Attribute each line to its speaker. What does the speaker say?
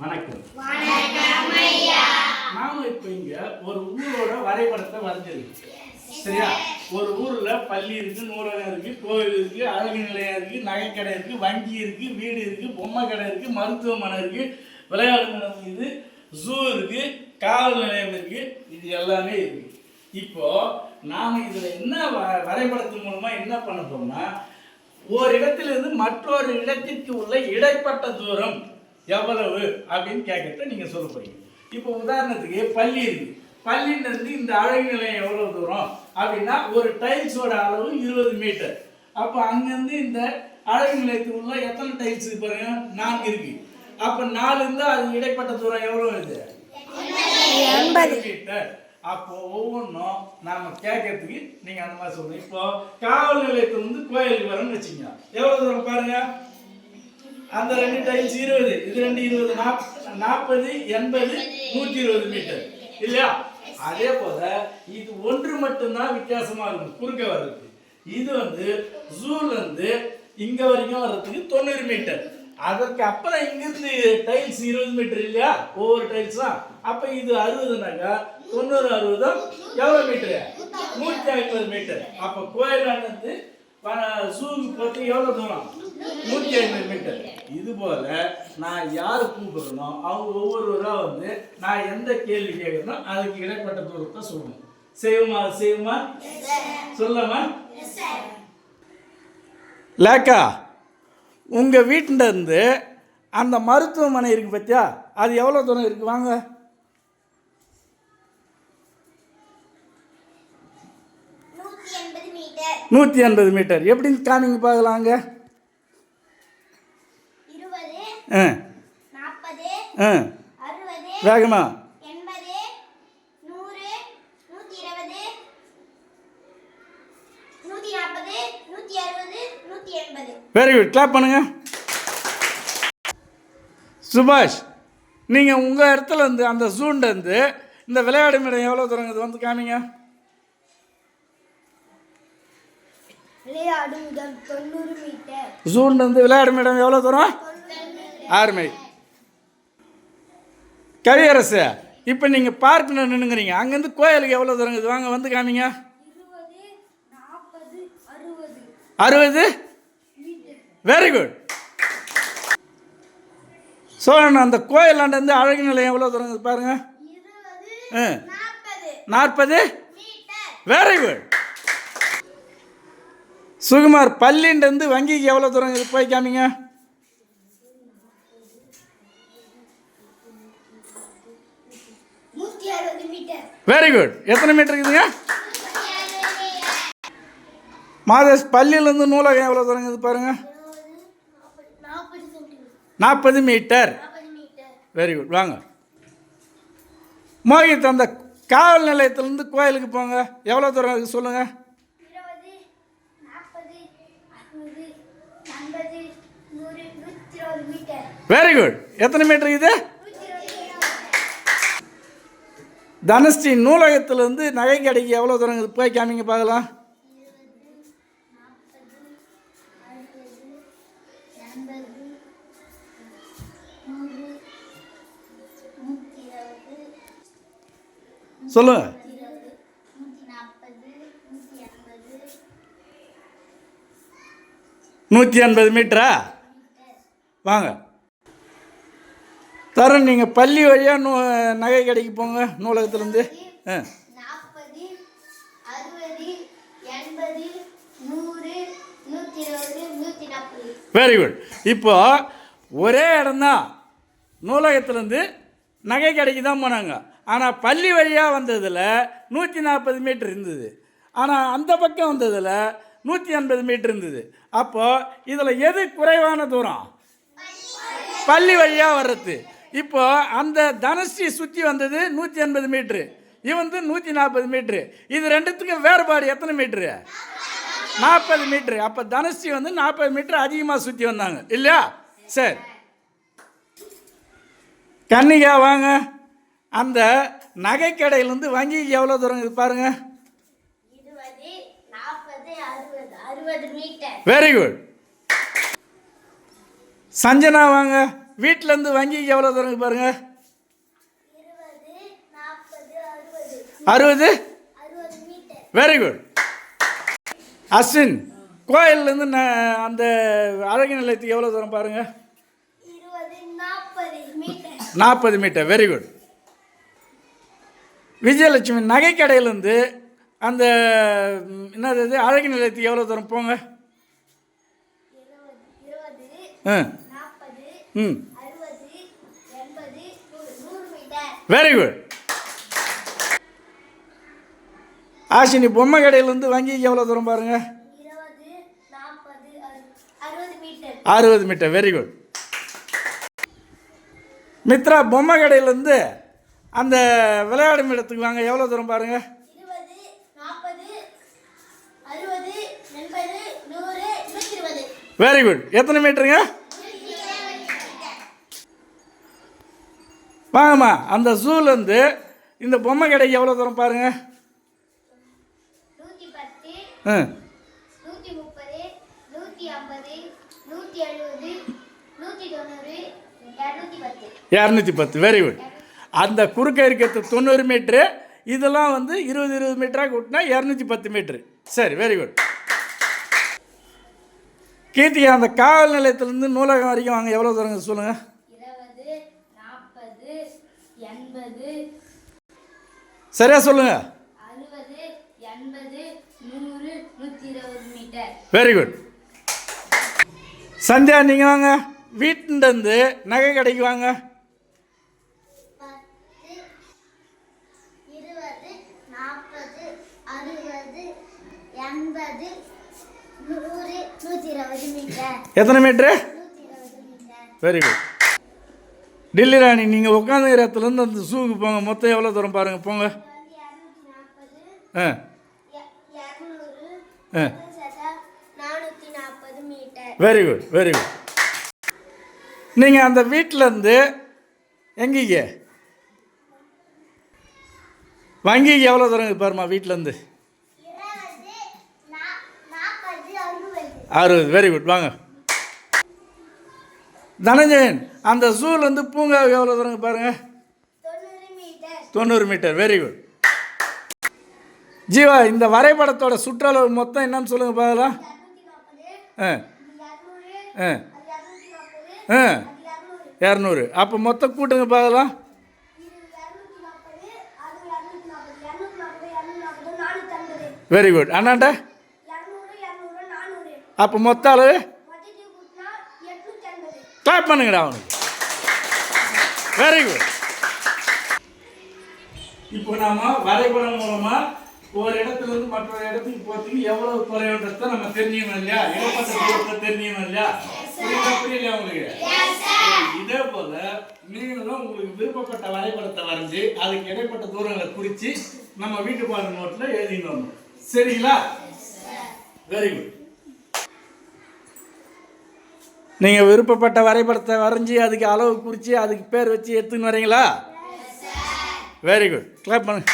Speaker 1: வணக்கம். நாம இப்ப இங்க ஒரு ஊரோட வரைபடத்தை வரைஞ்சிருக்கு சரியா? ஒரு ஊர்ல பள்ளி இருக்கு நூலகம் இருக்கு கோவில் இருக்கு அழகு நிலையம் இருக்கு நகைக்கடை இருக்கு வங்கி இருக்கு வீடு இருக்கு பொம்மை கடை இருக்கு மருத்துவமனை இருக்கு விளையாடு நிலையம் இது ஜூ இருக்கு காவல் நிலையம் இருக்கு இது எல்லாமே இருக்கு. இப்போ நாம இதுல என்ன வ- வரைபடத்தின் மூலமா என்ன பண்ண போறோம்னா ஒரு இடத்திலிருந்து மற்றொரு இடத்திற்கு உள்ள இடைப்பட்ட தூரம் எவ்வளவு அப்படின்னு கேட்கறத நீங்க சொல்ல போறீங்க இப்போ உதாரணத்துக்கு பள்ளி இருக்கு. பள்ளியில இருந்து இந்த அழகு நிலையம் எவ்வளவு தூரம் அப்படின்னா ஒரு டைல்ஸோட அளவு இருபது மீட்டர் அப்போ அங்கிருந்து இந்த அழகு நிலையத்துக்கு உள்ள எத்தனை டைல்ஸ் பாருங்க? நான்கு இருக்கு. அப்போ நாலு இருந்தா அது இடைப்பட்ட தூரம் எவ்வளவு இது எண்பது. மீட்டர் அப்போ ஒவ்வொன்றும் நாம கேட்கறதுக்கு நீங்க அந்த மாதிரி சொல்றீங்க. இப்போ காவல் நிலையத்துல இருந்து கோயிலுக்கு வரணும்னு வச்சுங்க எவ்வளவு தூரம் பாருங்க? அந்த ரெண்டு டைல்ஸ் இருபது இது ரெண்டு இருபது நாப்- நாற்பது எண்பது நூற்றி இருபது மீட்டர் இல்லையா? அதே போல இது ஒன்று மட்டும்தான் வித்தியாசமா இருக்கும் குறுக்க வர்றதுக்கு. இது வந்து ஜூல இருந்து இங்க வரைக்கும் வர்றதுக்கு தொண்ணூறு மீட்டர் அதற்கு அப்புறம் இங்கிருந்து டைல்ஸ் இருபது மீட்டர் இல்லையா? ஒவ்வொரு டைல்ஸும் அப்ப இது அறுபதுனாக்கா தொண்ணூறு அறுபதும் எவ்வளவு மீட்டரு நூற்றி ஐம்பது மீட்டர் அப்ப கோயிலானது ஜூக்கு போட்டு எவ்வளவு தூரம்? நூற்றி ஐம்பது மீட்டர் இது போல நான் யாரை கூப்பிடுறனோ அவங்க ஒவ்வொருவரா வந்து நான் எந்த கேள்வி கேட்கறனோ அதுக்கு இடைப்பட்ட தூரத்தை சொல்லணும். செய்யுமா அது செய்யுமா? சொல்லமா லேக்கா உங்கள் வீட்டில் இருந்து அந்த மருத்துவமனை இருக்கு பத்தியா? அது எவ்வளோ தூரம் இருக்கு? வாங்க.
Speaker 2: நூத்தி எண்பது மீட்டர்.
Speaker 1: நூற்றி எண்பது மீட்டர். எப்படின்னு காமிங்க பார்க்கலாங்க
Speaker 2: இருபது
Speaker 1: ஆ
Speaker 2: நாற்பது
Speaker 1: ஆ
Speaker 2: அறுபது
Speaker 1: வேகமா
Speaker 2: எண்பது நூறு நூத்தி இருபது நூத்தி நாற்பது நூத்தி அறுபது நூத்தி எண்பது
Speaker 1: வெரி குட் கிளாப் பண்ணுங்க. சுபாஷ் நீங்கள் உங்கள் இடத்துல இருந்து அந்த ஜூன்ல இருந்து இந்த விளையாடும் இடம் எவ்வளோ தூரம் இது வந்து காமிங்க.
Speaker 2: விளையாடு முதல் தொண்ணூறு மீட்டர்.
Speaker 1: ஜூன்ல இருந்து விளையாடும் இடம் எவ்வளோ தூரம்? ஆறுமை. கவியரசு இப்போ நீங்கள் பார்க்கில் நின்றுங்கிறீங்க அங்கேருந்து கோயிலுக்கு எவ்வளோ தூரம் வாங்க வந்து காமிங்க.
Speaker 2: அறுபது
Speaker 1: வெரி குட் சோழன் அந்த கோயிலாண்டேருந்து அழகு நிலையம் எவ்வளோ தூரம் இருக்குது பாருங்க.
Speaker 2: நாற்பது
Speaker 1: வெரி குட் சுகுமார் பள்ளின்றது வங்கிக்கு எவ்வளோ தூரம் போய் காமிங்க. வெரி குட் எத்தனை மீட்டர் இருக்குதுங்க? மாதேஷ் பள்ளியிலேருந்து நூலகம் எவ்வளோ தூரம் இருக்குது பாருங்க.
Speaker 2: நாற்பது
Speaker 1: மீட்டர் வெரி குட் வாங்க. மோகித் அந்த காவல் நிலையத்திலேருந்து கோயிலுக்கு போங்க. எவ்வளோ தூரம் இருக்குது சொல்லுங்கள் வெரி குட் எத்தனை மீட்டர் இது தனஸ்ரீ நூலகத்திலேருந்து நகை கடைக்கு எவ்வளோ தூரம் போய் காமிங்க பார்க்கலாம்.
Speaker 2: சொல்லுங்க. நூற்றி ஐம்பது
Speaker 1: மீட்டரா?
Speaker 2: வாங்க நூற்றி நாற்பது நூற்றி எண்பது
Speaker 1: நூற்றி எண்பது மீட்டரா வாங்க தருண் நீங்கள் பள்ளி வழியாக நூ நகை கடைக்கு போங்க நூலகத்துலேருந்து. ஆ. வெரி குட் இப்போ ஒரே இடம்தான். நூலகத்துலேருந்து நகை கடைக்கு தான் போனாங்க. ஆனால் பள்ளி வழியாக வந்ததில் நூற்றி நாற்பது மீட்டர் இருந்தது. ஆனால் அந்த பக்கம் வந்ததில் நூற்றி எண்பது மீட்டர் இருந்தது. அப்போது இதில் எது குறைவான தூரம்? பள்ளி வழியாக வர்றது. இப்போ அந்த தனுஷ்டி சுற்றி வந்தது நூற்றி எண்பது மீட்ரு இவன் வந்து நூற்றி நாற்பது மீட்ரு இது ரெண்டுத்துக்கும் வேறுபாடு எத்தனை மீட்ரு நாற்பது மீட்ரு அப்போ தனுஷ்டி வந்து நாற்பது மீட்டர் அதிகமாக சுற்றி வந்தாங்க. இல்லையா? சரி. கன்னிகா வாங்க. அந்த நகைக்கடையிலேருந்து வங்கிக்கு எவ்வளோ தூரம் இது பாருங்க. வெரி குட் சஞ்சனா வாங்க. வீட்டிலேருந்து வங்கிக்கு எவ்வளோ தூரம் இருக்கு பாருங்க?
Speaker 2: இருபது நாற்பது அறுபது.
Speaker 1: வெரி குட் அஸ்வின் கோயில்லேருந்து நான் அந்த அழகு நிலையத்துக்கு எவ்வளோ தூரம் பாருங்க?
Speaker 2: இருபது நாற்பது மீட்டர்.
Speaker 1: வெரி குட் விஜயலட்சுமி நகைக்கடையிலேருந்து அந்த என்னது அழகு நிலையத்துக்கு எவ்வளோ தூரம்? போங்க. ஆ. ம். வெரி குட் ஆஷினி பொம்மை கடையிலேருந்து வங்கிக்கு எவ்வளோ தூரம் பாருங்க?
Speaker 2: அறுபது மீட்டர்.
Speaker 1: வெரி குட் மித்ரா பொம்மை கடையிலேருந்து அந்த விளையாடும் இடத்துக்கு வாங்க. எவ்வளோ தூரம் பாருங்க? வெரி குட் எத்தனை மீட்டருங்க? வாங்கம்மா அந்த ஜூலேருந்து இந்த பொம்மை கடைக்கு எவ்வளோ தூரம் பாருங்க? ஆ.
Speaker 2: இரநூத்தி பத்து.
Speaker 1: வெரி குட் அந்த குறுக்க இருக்கிறது தொண்ணூறு மீட்ரு இதெல்லாம் வந்து இருபது இருபது மீட்டராக கூட்டினா இரநூத்தி பத்து மீட்ரு சரி வெரி குட் கீர்த்திகா அந்த காவல் நிலையத்திலேருந்து நூலகம் வரைக்கும் வாங்க எவ்வளோ தூரங்க சொல்லுங்கள்
Speaker 2: எண்பது
Speaker 1: சரியா சொல்லுங்கள்
Speaker 2: அறுபது எண்பது நூறு நூற்றி இருபது மீட்டர்.
Speaker 1: வெரி குட் சந்தியா நீங்கள் வாங்க. வீட்டிலேருந்து நகை கடைக்கு வாங்க. எத்தனை metre very good Dilli Rani நீங்கள் உட்காந்த இடத்துலேருந்து அந்த ஷூக்கு போங்க. மொத்தம் எவ்வளோ தூரம் பாருங்கள் போங்க. ஆ. ஆ. வெரி குட் வெரி குட் நீங்கள் அந்த வீட்டிலேருந்து எங்கேங்க? வங்கிக்கு எவ்வளோ தூரம் பாருமா வீட்டிலேருந்து
Speaker 2: அறுபது.
Speaker 1: வெரி குட் வாங்க. தனஞ்சயன் அந்த ஜூலேருந்து பூங்காவுக்கு எவ்வளோ தூரம் இருக்கு பாருங்க?
Speaker 2: தொண்ணூறு மீட்டர்.
Speaker 1: வெரி குட் ஜீவா இந்த வரைபடத்தோட சுற்றளவு மொத்தம் என்னன்னு சொல்லுங்கள் பார்க்கலாம் ஆ. ஆ. ஆ.
Speaker 2: இரநூறு.
Speaker 1: அப்போ மொத்தம் கூட்டுங்க பார்க்கலாம் வெரி குட் அண்ணாண்ட? அப்போ மொத்த அளவு
Speaker 2: மொத்தத்தையும் கூட்டினா எட்நூற்றி ஐம்பது
Speaker 1: கிளாப் பண்ணுங்கடா அவனுக்கு. வெரி குட் இப்போ நாம வரைபடம் மூலமா ஒரு இடத்துல இருந்து மற்றொரு இடத்துக்கு போறதுக்கு எவ்வளவு தொலைவுன்றத நம்ம தெரிஞ்சுக்கணும் இல்லையா? இடப்பட்ட தூரத்தை தெரிஞ்சுக்கணும் இல்லையா? புரியுதா புரியலையா உங்களுக்கு? இதே போல நீங்களும் உங்களுக்கு விருப்பப்பட்ட வரைபடத்தை வரைஞ்சு அதுக்கு இடைப்பட்ட தூரங்களை குறிச்சு நம்ம வீட்டு பாடு நோட்ல எழுதிட்டு வரணும் சரிங்களா வெரி குட் நீங்கள் விருப்பப்பட்ட வரைபடத்தை வரைஞ்சி அதுக்கு அளவு குறித்து அதுக்கு பேர் வச்சு எடுத்துன்னு வரீங்களா? வெரி குட் கிளாப் பண்ணுங்க